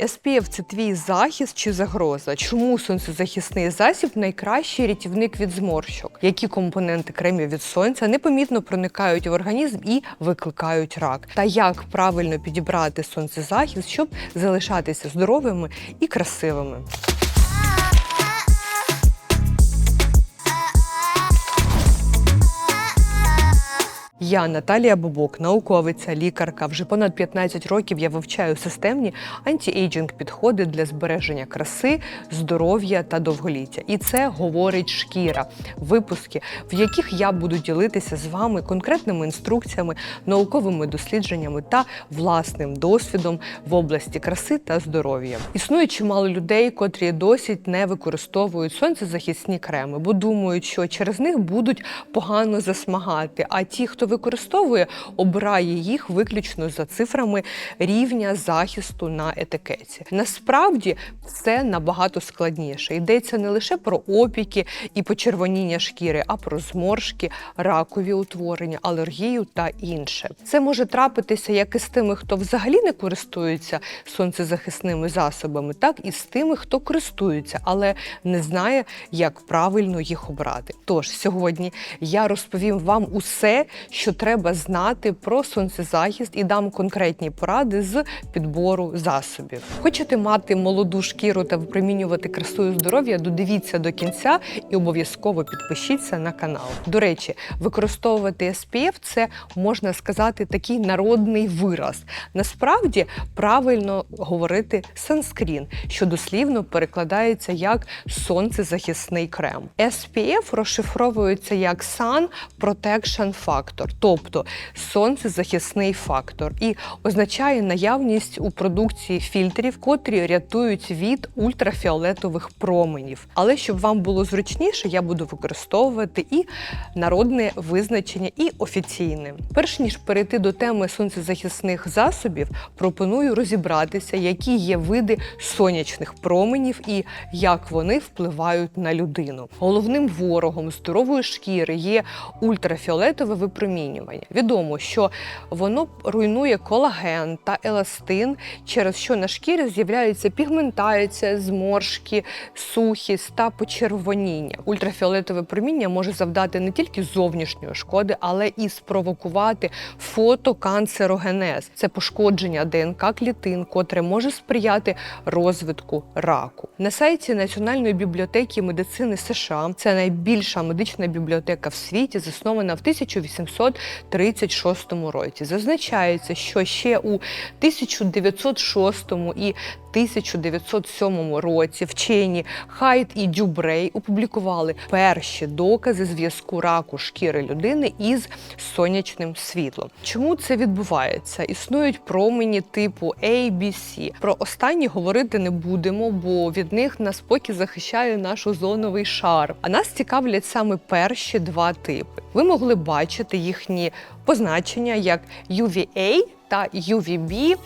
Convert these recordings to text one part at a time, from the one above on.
SPF – це твій захист чи загроза. Чому сонцезахисний засіб найкращий рятівник від зморщок? Які компоненти кремів від сонця непомітно проникають в організм і викликають рак? Та як правильно підібрати сонцезахист, щоб залишатися здоровими і красивими? Я Наталія Бобок, науковиця, лікарка. Вже понад 15 років я вивчаю системні антіейджинг підходи для збереження краси, здоров'я та довголіття. І це говорить шкіра, випуски, в яких я буду ділитися з вами конкретними інструкціями, науковими дослідженнями та власним досвідом в області краси та здоров'я. Існує чимало людей, котрі досі не використовують сонцезахисні креми, бо думають, що через них будуть погано засмагати. А ті, хто використовує, обирає їх виключно за цифрами рівня захисту на етикеті. Насправді все набагато складніше. Йдеться не лише про опіки і почервоніння шкіри, а про зморшки, ракові утворення, алергію та інше. Це може трапитися як і з тими, хто взагалі не користується сонцезахисними засобами, так і з тими, хто користується, але не знає, як правильно їх обрати. Тож сьогодні я розповім вам усе, що треба знати про сонцезахист і дам конкретні поради з підбору засобів. Хочете мати молоду шкіру та випромінювати красу і здоров'я? Додивіться до кінця і обов'язково підпишіться на канал. До речі, використовувати SPF – це можна сказати такий народний вираз. Насправді правильно говорити санскрін, що дослівно перекладається як сонцезахисний крем. SPF розшифровується як Sun Protection Factor, тобто сонцезахисний фактор, і означає наявність у продукції фільтрів, котрі рятують від ультрафіолетових променів. Але щоб вам було зручніше, я буду використовувати і народне визначення, і офіційне. Перш ніж перейти до теми сонцезахисних засобів, пропоную розібратися, які є види сонячних променів і як вони впливають на людину. Головним ворогом здорової шкіри є ультрафіолетове випромінювання. Відомо, що воно руйнує колаген та еластин, через що на шкірі з'являється пігментація, зморшки, сухість та почервоніння. Ультрафіолетове проміння може завдати не тільки зовнішньої шкоди, але і спровокувати фотоканцерогенез. Це пошкодження ДНК клітин, котре може сприяти розвитку раку. На сайті Національної бібліотеки медицини США це найбільша медична бібліотека в світі, заснована в 1836 році. Зазначається, що ще у 1906 і 1907 році вчені Хайт і Дюбрей опублікували перші докази зв'язку раку шкіри людини із сонячним світлом. Чому це відбувається? Існують промені типу A, B, C. Про останні говорити не будемо, бо від них нас поки захищає наш озоновий шар. А нас цікавлять саме перші два типи. Ви могли бачити їхні позначення як UVA та UVB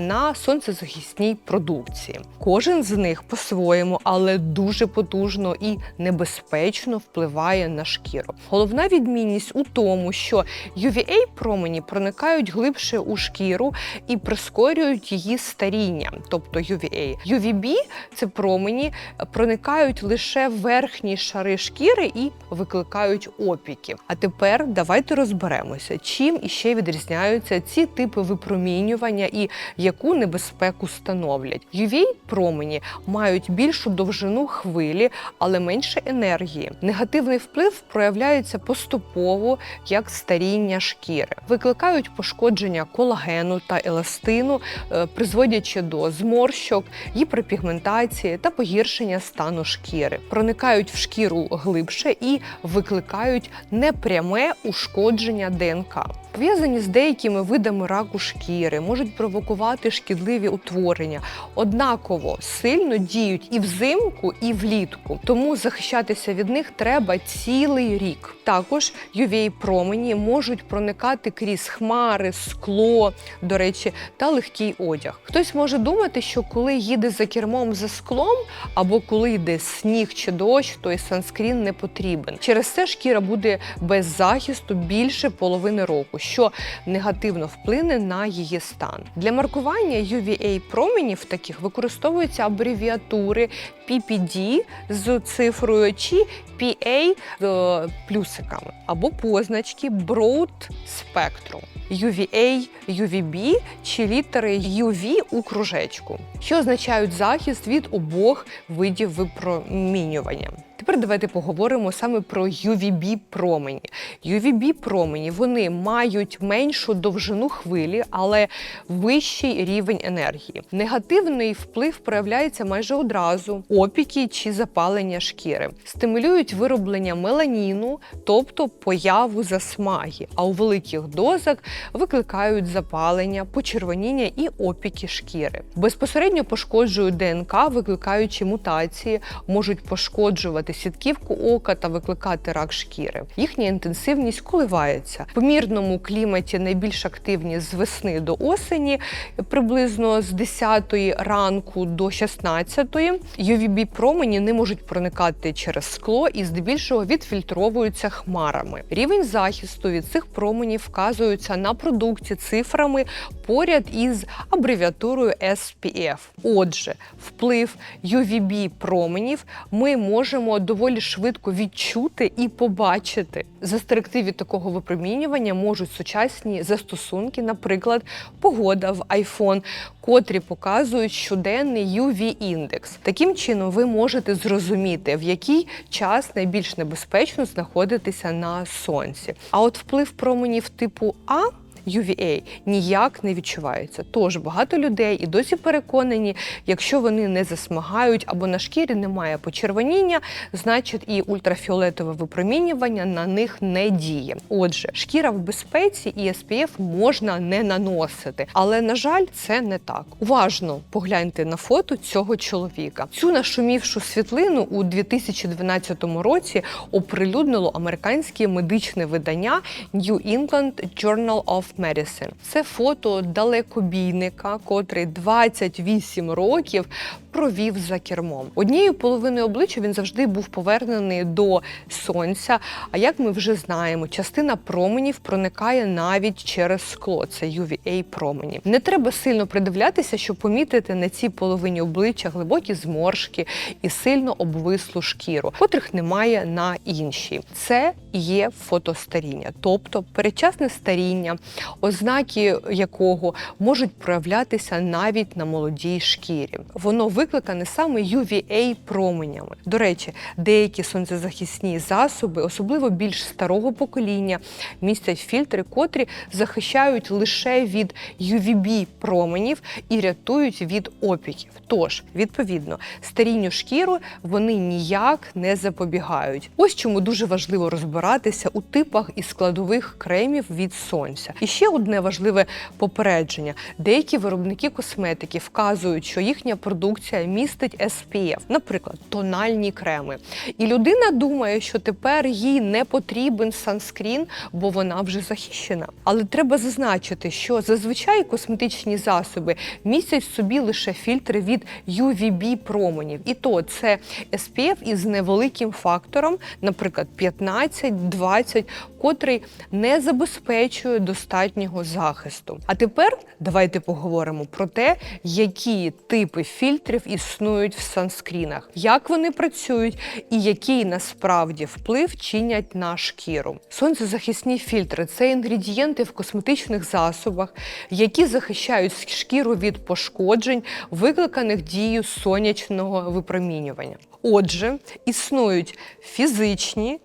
на сонцезахисній продукції. Кожен з них по-своєму, але дуже потужно і небезпечно впливає на шкіру. Головна відмінність у тому, що UVA промені проникають глибше у шкіру і прискорюють її старіння, тобто UVA. UVB – це промені проникають лише в верхні шари шкіри і викликають опіки. А тепер давайте розберемося, чим іще відрізняються ці типи випромінювання і яку небезпеку становлять. UV промені мають більшу довжину хвилі, але менше енергії. Негативний вплив проявляється поступово як старіння шкіри, викликають пошкодження колагену та еластину, е, призводячи до зморщок, гіперпігментації та погіршення стану шкіри, проникають в шкіру глибше і викликають непряме ушкодження ДНК. Пов'язані з деякими видами раку шкіри, можуть провокувати шкідливі утворення, однаково сильно діють і взимку, і влітку. Тому захищатися від них треба цілий рік. Також uva промені можуть проникати крізь хмари, скло, до речі, та легкий одяг. Хтось може думати, що коли їде за кермом за склом, або коли йде сніг чи дощ, то і санскрін не потрібен. Через це шкіра буде без захисту більше половини року, що негативно вплине на її стан. Для маркування UVA променів таких використовуються абревіатури PPD з цифрою чи PA з плюсиками або позначки Broad Spectrum. UVA, UVB чи літери UV у кружечку, що означають захист від обох видів випромінювання. Тепер давайте поговоримо саме про UVB промені. UVB промені вони мають меншу довжину хвилі, але вищий рівень енергії. Негативний вплив проявляється майже одразу: опіки чи запалення шкіри, стимулюють вироблення меланіну, тобто появу засмаги, а у великих дозах викликають запалення, почервоніння і опіки шкіри. Безпосередньо пошкоджують ДНК, викликаючи мутації, можуть пошкоджувати сітківку ока та викликати рак шкіри. Їхня інтенсивність коливається. В помірному кліматі найбільш активні з весни до осені, приблизно з 10 ранку до 16. UVB промені не можуть проникати через скло і здебільшого відфільтровуються хмарами. Рівень захисту від цих променів вказується на продукті цифрами поряд із абревіатурою SPF. Отже, вплив UVB променів ми можемо доволі швидко відчути і побачити. Застерегти від такого випромінювання можуть сучасні застосунки, наприклад, погода в iPhone, котрі показують щоденний UV-індекс. Таким чином, ви можете зрозуміти, в який час найбільш небезпечно знаходитися на сонці. А от вплив променів типу А. UVA ніяк не відчувається. Тож багато людей і досі переконані, якщо вони не засмагають або на шкірі немає почервоніння, значить і ультрафіолетове випромінювання на них не діє. Отже, шкіра в безпеці і SPF можна не наносити, але на жаль, це не так. Уважно погляньте на фото цього чоловіка. Цю нашумівшу світлину у 2012 році оприлюднило американське медичне видання New England Journal of Medicine. Це фото далекобійника, котрий 28 років провів за кермом. Однією половиною обличчя він завжди був повернений до сонця. А як ми вже знаємо, частина променів проникає навіть через скло. Це UVA промені. Не треба сильно придивлятися, щоб помітити на цій половині обличчя глибокі зморшки і сильно обвислу шкіру, котрих немає на іншій. Це є фотостаріння, тобто передчасне старіння, ознаки якого можуть проявлятися навіть на молодій шкірі. Воно викликане саме UVA променями. До речі, деякі сонцезахисні засоби, особливо більш старого покоління, містять фільтри, котрі захищають лише від UVB променів і рятують від опіків. Тож, відповідно, старінню шкіру вони ніяк не запобігають. Ось чому дуже важливо розбиратися у типах і складових кремів від сонця. І ще одне важливе попередження: деякі виробники косметики вказують, що їхня продукція містить SPF, наприклад, тональні креми. І людина думає, що тепер їй не потрібен санскрін, бо вона вже захищена. Але треба зазначити, що зазвичай косметичні засоби містять в собі лише фільтри від UVB променів. І то це SPF із невеликим фактором, наприклад, 15-20, котрий не забезпечує достатнього захисту. А тепер давайте поговоримо про те, які типи фільтрів існують в санскрінах, як вони працюють і який насправді вплив чинять на шкіру. Сонцезахисні фільтри це інгредієнти в косметичних засобах, які захищають шкіру від пошкоджень, викликаних дією сонячного випромінювання. Отже, існують фізичні.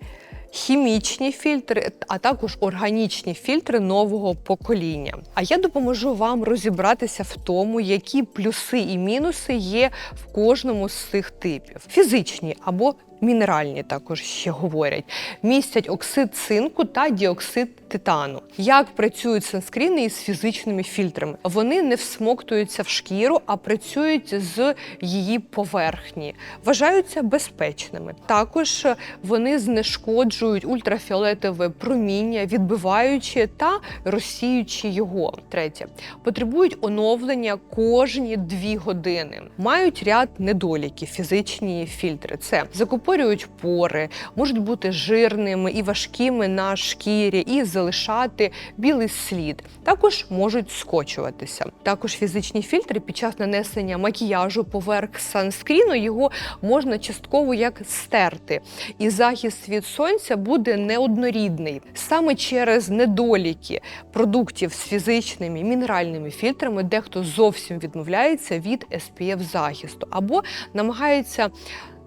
Хімічні фільтри, а також органічні фільтри нового покоління. А я допоможу вам розібратися в тому, які плюси і мінуси є в кожному з цих типів. Фізичні або мінеральні також ще говорять, містять оксид цинку та діоксид титану. Як працюють санскріни із фізичними фільтрами? Вони не всмоктуються в шкіру, а працюють з її поверхні, вважаються безпечними. Також вони знешкоджують ультрафіолетове проміння, відбиваючи та розсіючи його. Третє потребують оновлення кожні дві години. Мають ряд недоліків фізичні фільтри. Це закупорюють утворюють пори, можуть бути жирними і важкими на шкірі, і залишати білий слід. Також можуть скочуватися. Також фізичні фільтри під час нанесення макіяжу поверх санскріну його можна частково як стерти, і захист від сонця буде неоднорідний саме через недоліки продуктів з фізичними мінеральними фільтрами, дехто зовсім відмовляється від SPF захисту або намагається.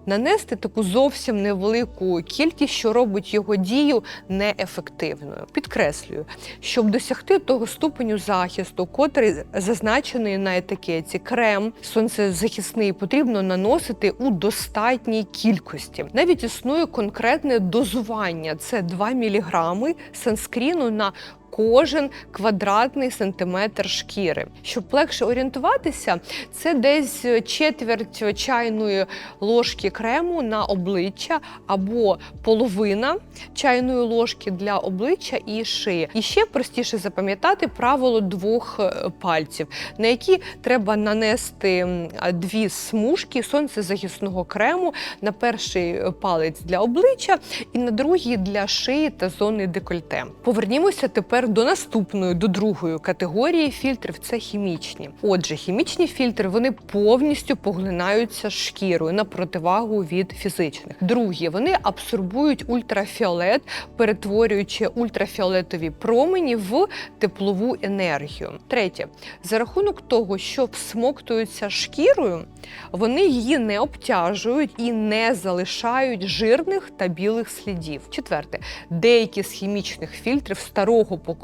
Нанести таку зовсім невелику кількість, що робить його дію неефективною. Підкреслюю, щоб досягти того ступеню захисту, котрий зазначений на етикеті, крем сонцезахисний потрібно наносити у достатній кількості. Навіть існує конкретне дозування: це 2 мг санскріну на Кожен квадратний сантиметр шкіри. Щоб легше орієнтуватися, це десь четверть чайної ложки крему на обличчя або половина чайної ложки для обличчя і шиї. І ще простіше запам'ятати правило двох е, пальців, на які треба нанести дві смужки сонцезахисного крему на перший палець для обличчя і на другий для шиї та зони декольте. Повернімося тепер до наступної, до другої категорії фільтрів це хімічні. Отже, хімічні фільтри вони повністю поглинаються шкірою на противагу від фізичних. Другі вони абсорбують ультрафіолет, перетворюючи ультрафіолетові промені в теплову енергію. Третє, за рахунок того, що всмоктуються шкірою, вони її не обтяжують і не залишають жирних та білих слідів. Четверте, деякі з хімічних фільтрів старого покоління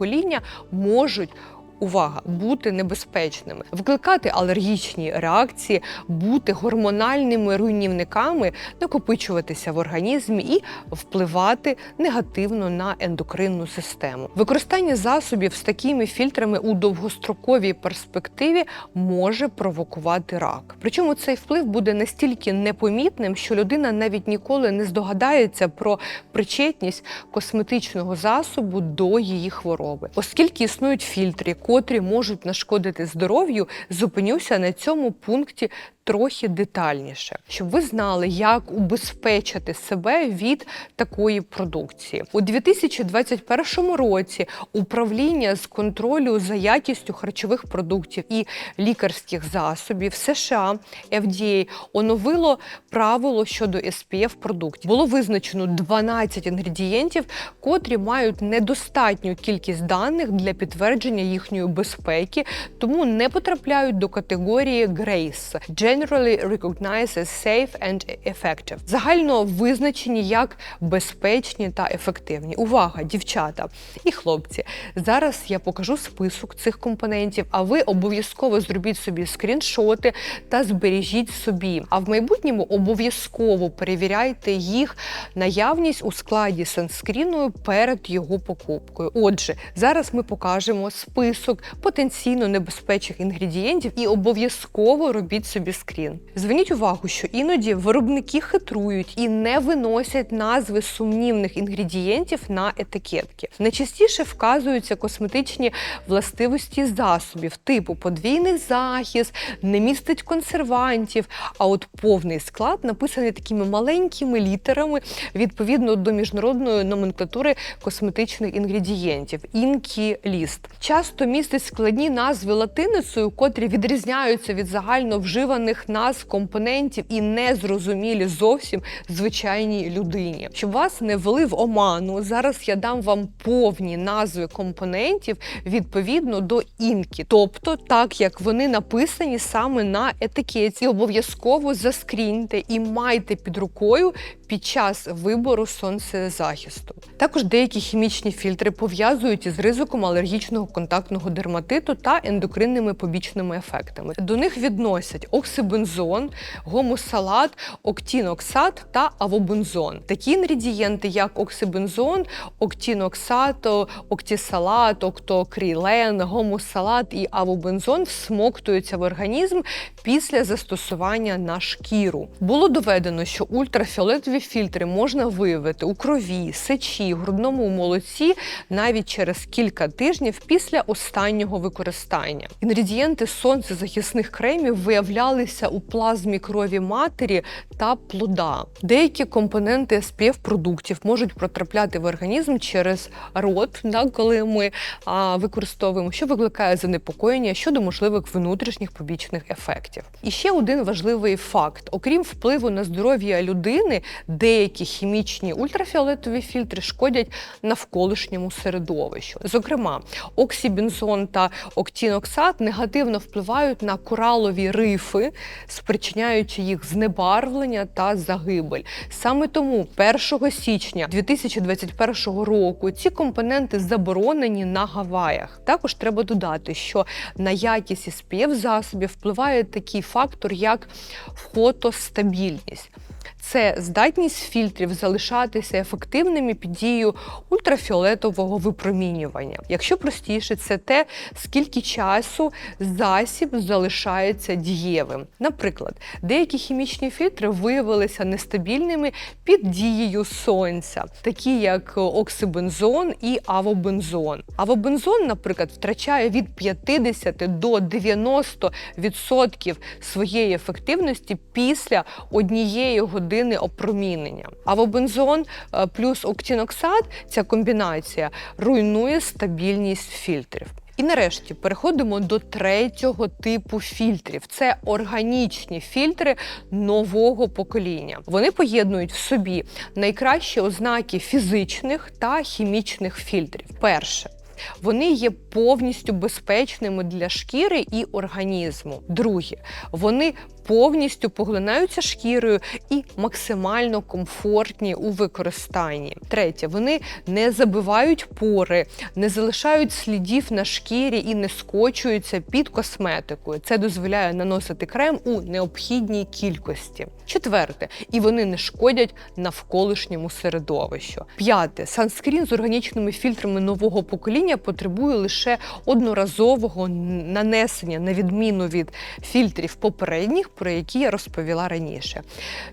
можуть. Увага, бути небезпечними, викликати алергічні реакції, бути гормональними руйнівниками, накопичуватися в організмі і впливати негативно на ендокринну систему. Використання засобів з такими фільтрами у довгостроковій перспективі може провокувати рак. Причому цей вплив буде настільки непомітним, що людина навіть ніколи не здогадається про причетність косметичного засобу до її хвороби, оскільки існують фільтри, котрі можуть нашкодити здоров'ю, зупинюся на цьому пункті трохи детальніше, щоб ви знали, як убезпечити себе від такої продукції. У 2021 році управління з контролю за якістю харчових продуктів і лікарських засобів США FDA оновило правило щодо SPF продуктів. Було визначено 12 інгредієнтів, котрі мають недостатню кількість даних для підтвердження їхньої безпеки, тому не потрапляють до категорії GRACE – Generally Recognized as Safe and Effective. Загально визначені як безпечні та ефективні. Увага, дівчата і хлопці! Зараз я покажу список цих компонентів, а ви обов'язково зробіть собі скріншоти та збережіть собі. А в майбутньому обов'язково перевіряйте їх наявність у складі санскріну перед його покупкою. Отже, зараз ми покажемо список потенційно небезпечних інгредієнтів і обов'язково робіть собі скрін. Зверніть увагу, що іноді виробники хитрують і не виносять назви сумнівних інгредієнтів на етикетки. Найчастіше вказуються косметичні властивості засобів, типу подвійний захист, не містить консервантів. А от повний склад написаний такими маленькими літерами відповідно до міжнародної номенклатури косметичних інгредієнтів інкі ліст. Часто містить складні назви латиницею, котрі відрізняються від загально вживаних назв компонентів і незрозумілі зовсім звичайній людині. Щоб вас не ввели в оману, зараз я дам вам повні назви компонентів відповідно до інкі, тобто так як вони написані саме на етикеті. Обов'язково заскріньте і майте під рукою під час вибору сонцезахисту. Також деякі хімічні фільтри пов'язують із ризиком алергічного контактного дерматиту та ендокринними побічними ефектами. До них відносять оксибензон, гомосалат, октіноксат та авобензон. Такі інгредієнти, як оксибензон, октіноксат, октісалат, октокрілен, гомосалат і авобензон всмоктуються в організм після застосування на шкіру. Було доведено, що ультрафіолетові фільтри можна виявити у крові, сечі, грудному молоці навіть через кілька тижнів після останнього використання. Інгредієнти сонцезахисних кремів виявлялися у плазмі крові матері та плода. Деякі компоненти SPF продуктів можуть потрапляти в організм через рот, да, коли ми а, використовуємо, що викликає занепокоєння щодо можливих внутрішніх побічних ефектів. І ще один важливий факт: окрім впливу на здоров'я людини, деякі хімічні ультрафіолетові фільтри шкодять навколишньому середовищу. Зокрема, оксібензон та октіноксат негативно впливають на коралові рифи, спричиняючи їх знебарвлення та загибель. Саме тому 1 січня 2021 року ці компоненти заборонені на Гаваях. Також треба додати, що на якість SPF засобів впливає такий фактор, як фотостабільність. Це здатність фільтрів залишатися ефективними під дією ультрафіолетового випромінювання. Якщо простіше, це те, скільки часу засіб залишається дієвим. Наприклад, деякі хімічні фільтри виявилися нестабільними під дією сонця, такі як оксибензон і авобензон. Авобензон, наприклад, втрачає від 50 до 90% своєї ефективності після однієї години опромінення. Авобензон е, плюс октіноксат, ця комбінація руйнує стабільність фільтрів. І нарешті переходимо до третього типу фільтрів. Це органічні фільтри нового покоління. Вони поєднують в собі найкращі ознаки фізичних та хімічних фільтрів. Перше. Вони є повністю безпечними для шкіри і організму. Друге, вони повністю поглинаються шкірою і максимально комфортні у використанні. Третє, вони не забивають пори, не залишають слідів на шкірі і не скочуються під косметикою. Це дозволяє наносити крем у необхідній кількості. Четверте, і вони не шкодять навколишньому середовищу. П'яте, санскрін з органічними фільтрами нового покоління потребує лише одноразового нанесення, на відміну від фільтрів попередніх, про які я розповіла раніше.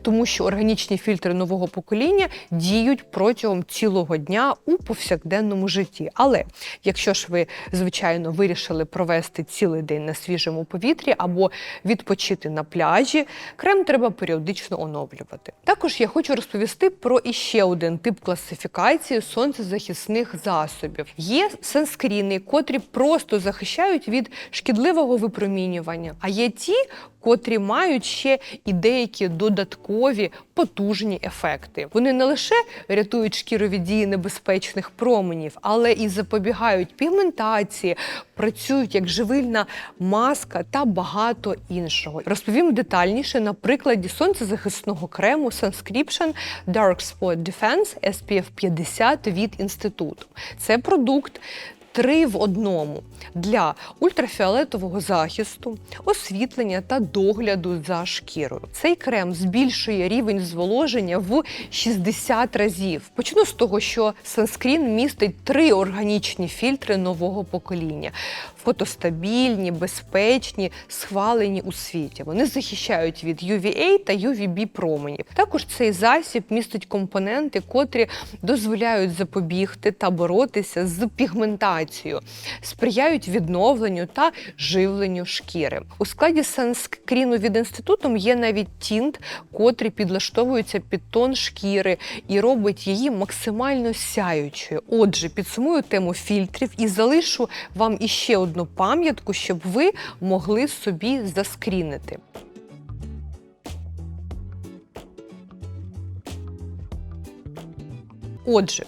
Тому що органічні фільтри нового покоління діють протягом цілого дня у повсякденному житті. Але якщо ж ви, звичайно, вирішили провести цілий день на свіжому повітрі або відпочити на пляжі, крем треба періодично оновлювати. Також я хочу розповісти про іще один тип класифікації сонцезахисних засобів. Є санскріни, котрі просто захищають від шкідливого випромінювання, а є ті, котрі мають ще і деякі додаткові потужні ефекти. Вони не лише рятують шкіру від дії небезпечних променів, але і запобігають пігментації, працюють як живильна маска та багато іншого. Розповім детальніше на прикладі сонцезахисного крему Sunscription Dark Spot Defense SPF 50 від інституту. Це продукт три в одному для ультрафіолетового захисту, освітлення та догляду за шкірою. Цей крем збільшує рівень зволоження в 60 разів. Почну з того, що санскрін містить три органічні фільтри нового покоління. Фотостабільні, безпечні, схвалені у світі. Вони захищають від UVA та UVB променів. Також цей засіб містить компоненти, котрі дозволяють запобігти та боротися з пігментацією, сприяють відновленню та живленню шкіри. У складі санскріну від інституту є навіть тінт, котрий підлаштовується під тон шкіри і робить її максимально сяючою. Отже, підсумую тему фільтрів і залишу вам іще одну пам'ятку, щоб ви могли собі заскрінити. Отже,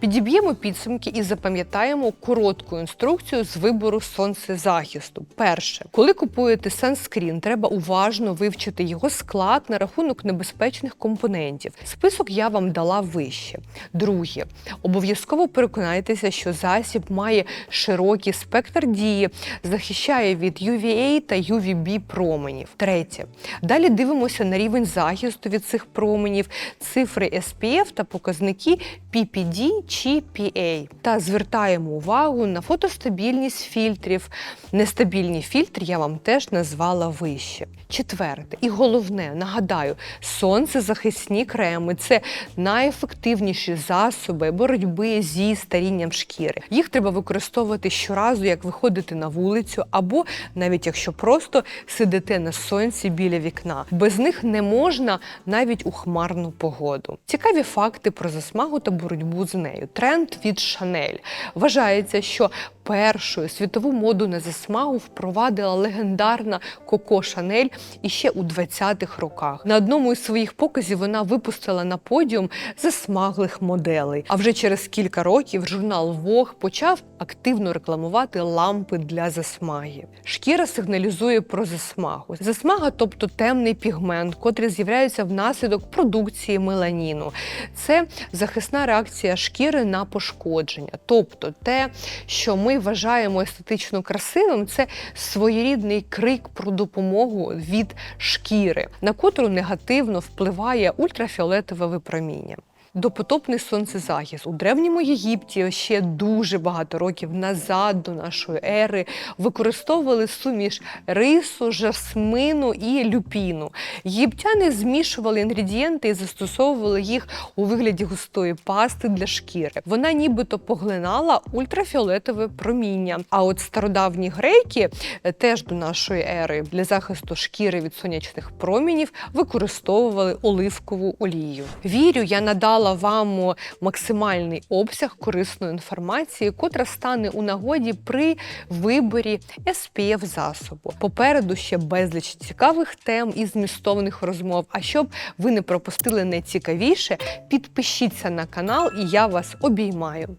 Підіб'ємо підсумки і запам'ятаємо коротку інструкцію з вибору сонцезахисту. Перше, коли купуєте санскрін, треба уважно вивчити його склад на рахунок небезпечних компонентів. Список я вам дала вище. Друге, обов'язково переконайтеся, що засіб має широкий спектр дії, захищає від UVA та UVB променів. Третє, далі дивимося на рівень захисту від цих променів, цифри SPF та показники PPD PA. Та звертаємо увагу на фотостабільність фільтрів. Нестабільні фільтри я вам теж назвала вище. Четверте, і головне, нагадаю, сонцезахисні креми це найефективніші засоби боротьби зі старінням шкіри. Їх треба використовувати щоразу, як виходите на вулицю, або навіть якщо просто сидите на сонці біля вікна. Без них не можна навіть у хмарну погоду. Цікаві факти про засмагу та боротьбу з нею. Тренд від Шанель вважається, що першою світову моду на засмагу впровадила легендарна Коко Шанель іще у 20-х роках. На одному із своїх показів вона випустила на подіум засмаглих моделей. А вже через кілька років журнал Vogue почав активно рекламувати лампи для засмаги. Шкіра сигналізує про засмагу. Засмага, тобто темний пігмент, котрий з'являється внаслідок продукції меланіну. Це захисна реакція шкіри на пошкодження. Тобто те, що ми вважаємо естетично красивим, це своєрідний крик про допомогу від шкіри, на котру негативно впливає ультрафіолетове випроміння. Допотопний сонцезахист у древньому Єгипті ще дуже багато років назад до нашої ери використовували суміш рису, жасмину і люпіну. Єгиптяни змішували інгредієнти і застосовували їх у вигляді густої пасти для шкіри. Вона нібито поглинала ультрафіолетове проміння. А от стародавні греки е, теж до нашої ери для захисту шкіри від сонячних промінів використовували оливкову олію. Вірю, я надала вам максимальний обсяг корисної інформації, котра стане у нагоді при виборі SPF засобу. Попереду ще безліч цікавих тем і змістовних розмов. А щоб ви не пропустили найцікавіше, підпишіться на канал, і я вас обіймаю.